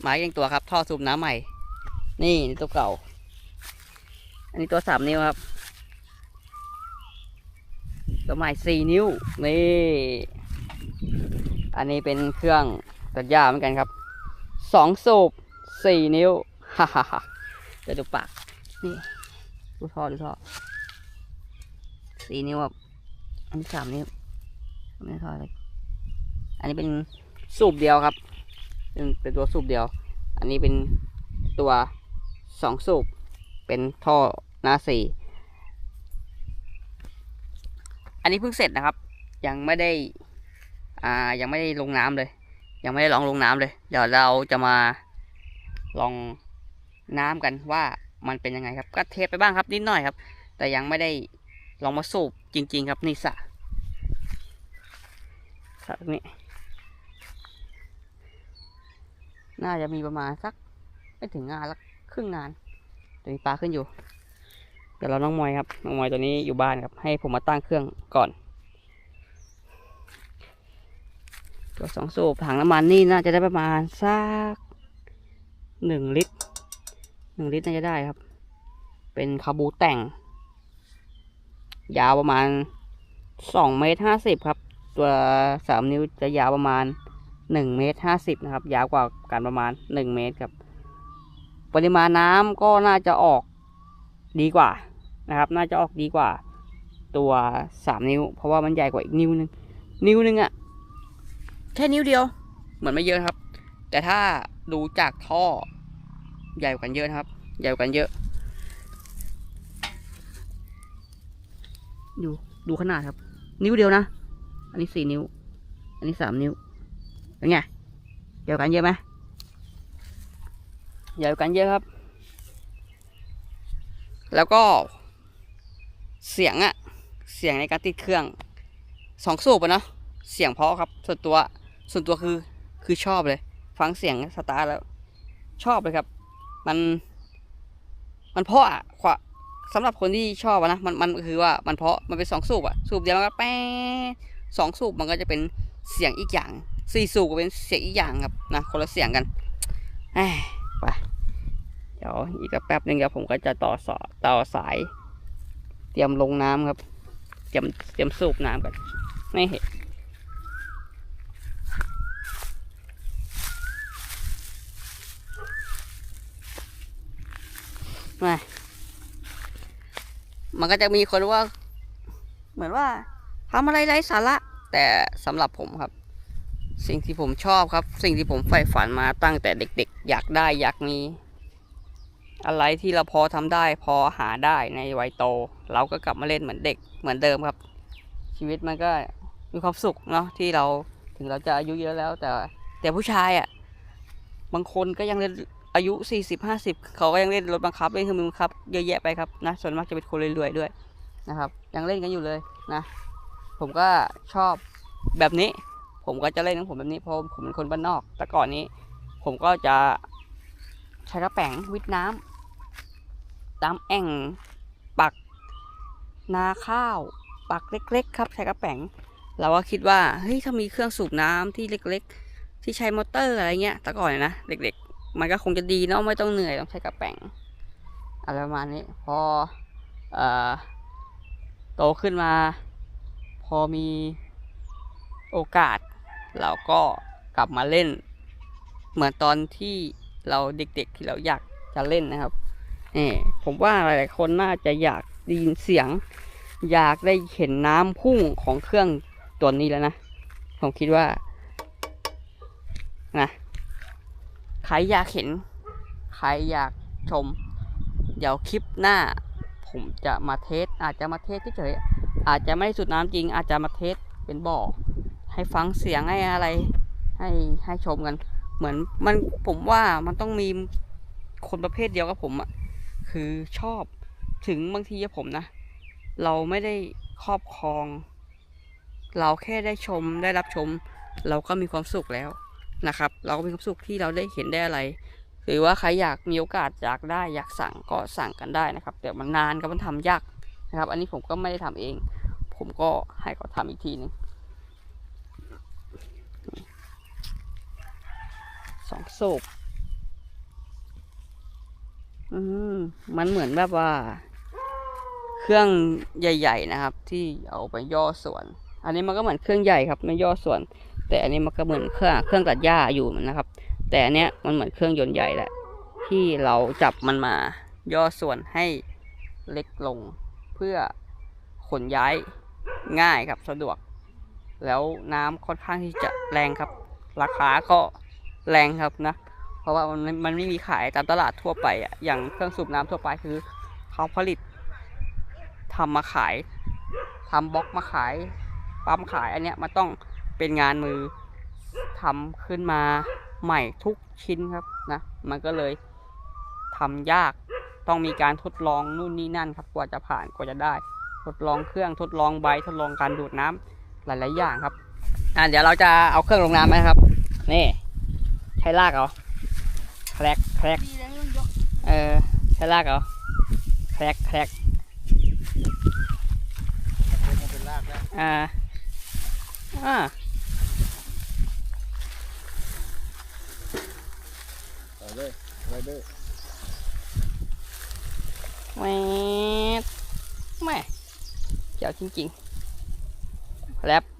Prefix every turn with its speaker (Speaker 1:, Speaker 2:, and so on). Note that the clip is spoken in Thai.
Speaker 1: ไม้ยังตัวครับ ท่อสูบน้ำใหม่นี่นี่ตัวเก่า อันนี้ตัวสามนิ้วครับ ตัวใหม่สี่นิ้ว นี่ อันนี้เป็นเครื่องตัดหญ้าเหมือนกันครับ สองสูบสี่นิ้ว ฮ่าฮ่าฮ่าเดี๋ยวดูปาก นี่ ดูท่อดูท่อสี่นิ้วครับ อันนี้สามนิ้วไม่ท่อเลย อันนี้เป็นสูบเดียวครับ เป็นเป็นตัวสูบเดียว อันนี้เป็นตัวสองสูบ เป็นท่อหน้าสี่อันนี้เพิ่งเสร็จนะครับ ยังไม่ได้ อ่า ยังไม่ได้ลงน้ำเลย ยังไม่ได้ลองลงน้ำเลย เดี๋ยวเราจะมาลองน้ำกันว่ามันเป็นยังไงครับ ก็เทสไปบ้างครับนิดหน่อยครับ แต่ยังไม่ได้ลองมาสูบจริง ๆ ครับนี่สะสระนี้ น่าจะมีประมาณสัก ไม่ถึงงานละครึ่งงานแต่มีปลาขึ้นอยู่ เดี๋ยวเราน้องมอยครับ น้องมอยตัวนี้อยู่บ้านครับ ให้ผมมาตั้งเครื่องก่อน ตัวสองสูบถังน้ำมันนี่น่าจะได้ประมาณสักหนึ่งลิตรหนึ่งลิตรน่าจะได้ครับ เป็นคาบูแต่ง ยาวประมาณสองเมตรห้าสิบครับ ตัวสามนิ้วจะยาวประมาณ หนึ่งเมตรห้าสิบนะครับ ยาวกว่ากันประมาณหนึ่งเมตรครับ ปริมาณน้ำก็น่าจะออกดีกว่านะครับ น่าจะออกดีกว่า ตัวสามนิ้ว เพราะว่ามันใหญ่กว่าอีกนิ้วนึง นิ้วนึงอะแค่นิ้วเดียว เหมือนไม่เยอะนะครับ แต่ถ้าดูจากท่อใหญ่กว่ากันเยอะนะครับ ใหญ่กว่ากันเยอะ ดูดูขนาดครับ นิ้วเดียวนะ อันนี้สี่นิ้ว อันนี้สามนิ้ว เป็นไงใหญ่กว่ากันเยอะไหมใหญ่กว่ากันเยอะครับ แล้วก็เสียงอะเสียงในการติดเครื่องสองสูบอะเนาะเสียงเพาะครับ ส่วนตัวส่วนตัวคือคือชอบเลย ฟังเสียงสตาร์แล้ว ชอบเลยครับ มัน มันเพาะอะขวาสำหรับคนที่ชอบนะมันมันคือว่ามันเพาะมันเป็นสองสูบอะสูบเดียวมันก็แป๊ะสองสูบมันก็จะเป็นเสียงอีกอย่าง สี่สูบก็เป็นเสียงอีกอย่างครับนะคนละเสียงกันเอ้ยไปเดี๋ยวอีกแป๊บหนึงเดี๋ยวผมก็จะต่อสอต่อสาย เตรียมลงน้ำครับ เตรียมเตรียมสูบน้ำกันไม่เห็นมามันก็จะมีคนว่า เหมือนว่าทำอะไรไร้สาระ แต่สำหรับผมครับ สิ่งที่ผมชอบครับ สิ่งที่ผมใฝ่ฝันมาตั้งแต่เด็กๆ อยากได้อยากมี อะไรที่เราพอทำได้พอหาได้ในวัยโต เราก็กลับมาเล่นเหมือนเด็กเหมือนเดิมครับ ชีวิตมันก็มีความสุขเนาะที่เราถึงเราจะอายุเยอะแล้วแต่ แต่ผู้ชายอะ่ะบางคนก็ยังเล่นอายุสี่สิบห้าสิบเขาก็ยังเล่นรถบังคับเล่นเครื่องบินบังคับ เยอะแยะไปครับนะส่วนมากจะเป็นคนรวยๆด้วยนะครับ ยังเล่นกันอยู่เลยนะ ผมก็ชอบแบบนี้ ผมก็จะเล่นของผมแบบนี้เพราะผมเป็นคนบ้านนอก แต่ก่อนนี้ ผมก็จะใช้กระแป๋งวิทน้ำตามแอ่งปักนาข้าว ปักเล็ก ๆ ครับ ใช้กระแป๋งเราก็คิดว่าเฮ้ยถ้ามีเครื่องสูบน้ำที่เล็ก ๆ ที่ใช้มอเตอร์อะไรเงี้ย แต่ก่อนนะเด็ก ๆ มันก็คงจะดีเนาะไม่ต้องเหนื่อยต้องใช้กระแป๋งอะไรประมาณนี้พอเอ่อโตขึ้นมา พอมีโอกาส เราก็กลับมาเล่น เหมือนตอนที่เราเด็กๆที่เราอยากจะเล่นนะครับนี่ผมว่าหลายๆคนน่าจะอยากได้ยินเสียง อยากได้เห็นน้ำพุ่งของเครื่องตัวนี้แล้วนะ ผมคิดว่านะใครอยากเห็น ใครอยากชม เดี๋ยวคลิปหน้า ผมจะมาเทส อาจจะมาเทสเฉยๆอาจจะไม่สุดน้ำจริง อาจจะมาเทสเป็นบ่อ ให้ฟังเสียงให้อะไร ให้ให้ชมกัน เหมือนมันผมว่ามันต้องมีคนประเภทเดียวกับผมอะคือชอบถึงบางทีผมนะ เราไม่ได้ครอบครอง เราแค่ได้ชมได้รับชม เราก็มีความสุขแล้วนะครับ เราก็มีความสุขที่เราได้เห็นได้อะไร หรือว่าใครอยากมีโอกาสอยากได้อยากสั่งก็สั่งกันได้นะครับแต่มันนานก็มันทำยากนะครับ อันนี้ผมก็ไม่ได้ทำเอง ผมก็ให้เขาทำอีกทีหนึง สองสูบอืมมันเหมือนแบบว่า เครื่องใหญ่ ๆ นะครับ ที่เอาไปย่อส่วน อันนี้มันก็เหมือนเครื่องใหญ่ครับไม่ย่อส่วน แต่อันนี้มันก็เหมือนเครื่องเครื่องตัดหญ้าอยู่นะครับ แต่อันเนี้ยมันเหมือนเครื่องยนต์ใหญ่แหละ ที่เราจับมันมาย่อส่วนให้เล็กลง เพื่อขนย้ายง่ายครับสะดวก แล้วน้ำค่อนข้างที่จะแรงครับ ราคาก็ แรงครับนะ เพราะว่ามันไม่มันไม่มีขายตามตลาดทั่วไปอะอย่างเครื่องสูบน้ำทั่วไปคือเขาผลิตทำมาขายทำบล็อกมาขายปั๊มขายอันเนี้ยมันต้องเป็นงานมือทำขึ้นมาใหม่ทุกชิ้นครับนะ มันก็เลยทำยากต้องมีการทดลองนู่นนี่นั่นครับกว่าจะผ่านกว่าจะได้ ทดลองเครื่องทดลองใบทดลองการดูดน้ำหลาย ๆ อย่างครับอะเดี๋ยวเราจะเอาเครื่องลงน้ำไหมครับนี่ ใช้ลากเอาแคลกแคลก
Speaker 2: ดีแล้วไม่ต้องยก
Speaker 1: เออใช้ลากเอาแคลกแคลก
Speaker 3: มันเป็นรากแล้ว
Speaker 1: อ่าอ่า
Speaker 3: เอาเลยไรเดอร์
Speaker 1: แหวดแม่เจ๋วจริงๆแรปอย่างเงี้ยเพราะอะก็เดินเบ